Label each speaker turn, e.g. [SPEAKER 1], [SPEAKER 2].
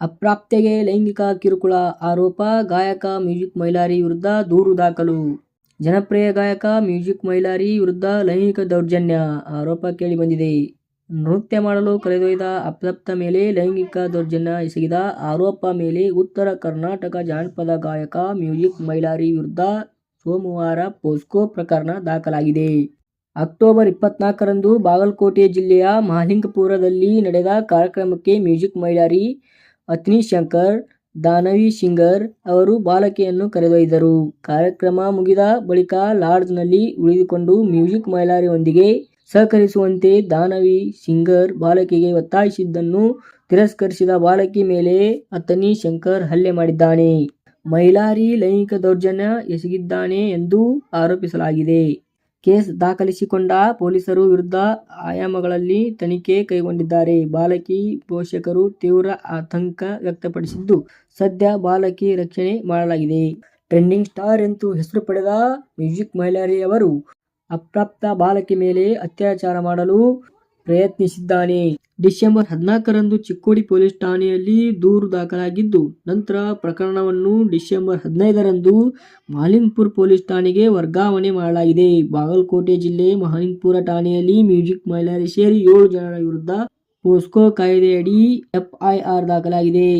[SPEAKER 1] ಅಪ್ರಾಪ್ತೆಗೆ ಲೈಂಗಿಕ ಕಿರುಕುಳ ಆರೋಪ, ಗಾಯಕ ಮ್ಯೂಸಿಕ್ ಮೈಲಾರಿ ವಿರುದ್ಧ ದೂರು ದಾಖಲು. ಜನಪ್ರಿಯ ಗಾಯಕ ಮ್ಯೂಸಿಕ್ ಮೈಲಾರಿ ವಿರುದ್ಧ ಲೈಂಗಿಕ ದೌರ್ಜನ್ಯ ಆರೋಪ ಕೇಳಿಬಂದಿದೆ ನೃತ್ಯ ಮಾಡಲು ಕರೆದೊಯ್ದ ಅಪ್ರಾಪ್ತ ಮೇಲೆ ಲೈಂಗಿಕ ದೌರ್ಜನ್ಯ ಎಸಗಿದ ಆರೋಪ ಮೇಲೆ ಉತ್ತರ ಕರ್ನಾಟಕ ಜಾನಪದ ಗಾಯಕ ಮ್ಯೂಸಿಕ್ ಮೈಲಾರಿ ವಿರುದ್ಧ ಸೋಮವಾರ ಪೋಸ್ಕೋ ಪ್ರಕರಣ ದಾಖಲಾಗಿದೆ. ಅಕ್ಟೋಬರ್ ಇಪ್ಪತ್ನಾಲ್ಕರಂದು ಬಾಗಲಕೋಟೆ ಜಿಲ್ಲೆಯ ಮಹಲಿಂಗಪುರದಲ್ಲಿ ನಡೆದ ಕಾರ್ಯಕ್ರಮಕ್ಕೆ ಮ್ಯೂಸಿಕ್ ಮೈಲಾರಿ ಅತ್ನಿ ಶಂಕರ್, ದಾನವಿ ಸಿಂಗರ್ ಅವರು ಬಾಲಕಿಯನ್ನು ಕರೆದೊಯ್ದರು. ಕಾರ್ಯಕ್ರಮ ಮುಗಿದ ಬಳಿಕ ಲಾಡ್ಜ್ನಲ್ಲಿ ಉಳಿದುಕೊಂಡು ಮ್ಯೂಸಿಕ್ ಮೈಲಾರಿಯೊಂದಿಗೆ ಸಹಕರಿಸುವಂತೆ ದಾನವಿ ಸಿಂಗರ್ ಬಾಲಕಿಗೆ ಒತ್ತಾಯಿಸಿದ್ದನ್ನು ತಿರಸ್ಕರಿಸಿದ ಬಾಲಕಿ ಮೇಲೆ ಅತನಿ ಶಂಕರ್ ಹಲ್ಲೆ ಮಾಡಿದ್ದಾನೆ. ಮೈಲಾರಿ ಲೈಂಗಿಕ ದೌರ್ಜನ್ಯ ಎಸಗಿದ್ದಾನೆ ಎಂದು ಆರೋಪಿಸಲಾಗಿದೆ. ಕೇಸ್ ದಾಖಲಿಸಿಕೊಂಡ ಪೊಲೀಸರು ವಿರುದ್ಧ ಆಯಾಮಗಳಲ್ಲಿ ತನಿಖೆ ಕೈಗೊಂಡಿದ್ದಾರೆ. ಬಾಲಕಿ, ಪೋಷಕರು ತೀವ್ರ ಆತಂಕ ವ್ಯಕ್ತಪಡಿಸಿದ್ದು, ಸದ್ಯ ಬಾಲಕಿ ರಕ್ಷಣೆ ಮಾಡಲಾಗಿದೆ. ಟ್ರೆಂಡಿಂಗ್ ಸ್ಟಾರ್ ಎಂದು ಹೆಸರು ಪಡೆದ ಮ್ಯೂಸಿಕ್ ಮೈಲಾರಿ ಅವರು ಅಪ್ರಾಪ್ತ ಬಾಲಕಿ ಮೇಲೆ ಅತ್ಯಾಚಾರ ಮಾಡಲು ಪ್ರಯತ್ನಿಸಿದ್ದಾನೆ. ಡಿಸೆಂಬರ್ ಹದಿನಾಲ್ಕರಂದು ಚಿಕ್ಕೋಡಿ ಪೊಲೀಸ್ ಠಾಣೆಯಲ್ಲಿ ದೂರು ದಾಖಲಾಗಿದ್ದು, ನಂತರ ಪ್ರಕರಣವನ್ನು ಡಿಸೆಂಬರ್ ಹದಿನೈದರಂದು ಮಾಲಿನ್ಪುರ್ ಪೊಲೀಸ್ ಠಾಣೆಗೆ ವರ್ಗಾವಣೆ ಮಾಡಲಾಗಿದೆ. ಬಾಗಲಕೋಟೆ ಜಿಲ್ಲೆ ಮಹಾಲಿಂಗಪುರ ಠಾಣೆಯಲ್ಲಿ ಮ್ಯೂಸಿಕ್ ಮಹಿಳೆಯರು ಸೇರಿ ಏಳು ಜನರ ವಿರುದ್ಧ ಪೋಸ್ಕೋ ಕಾಯ್ದೆಯಡಿ ಎಫ್ಐಆರ್ ದಾಖಲಾಗಿದೆ.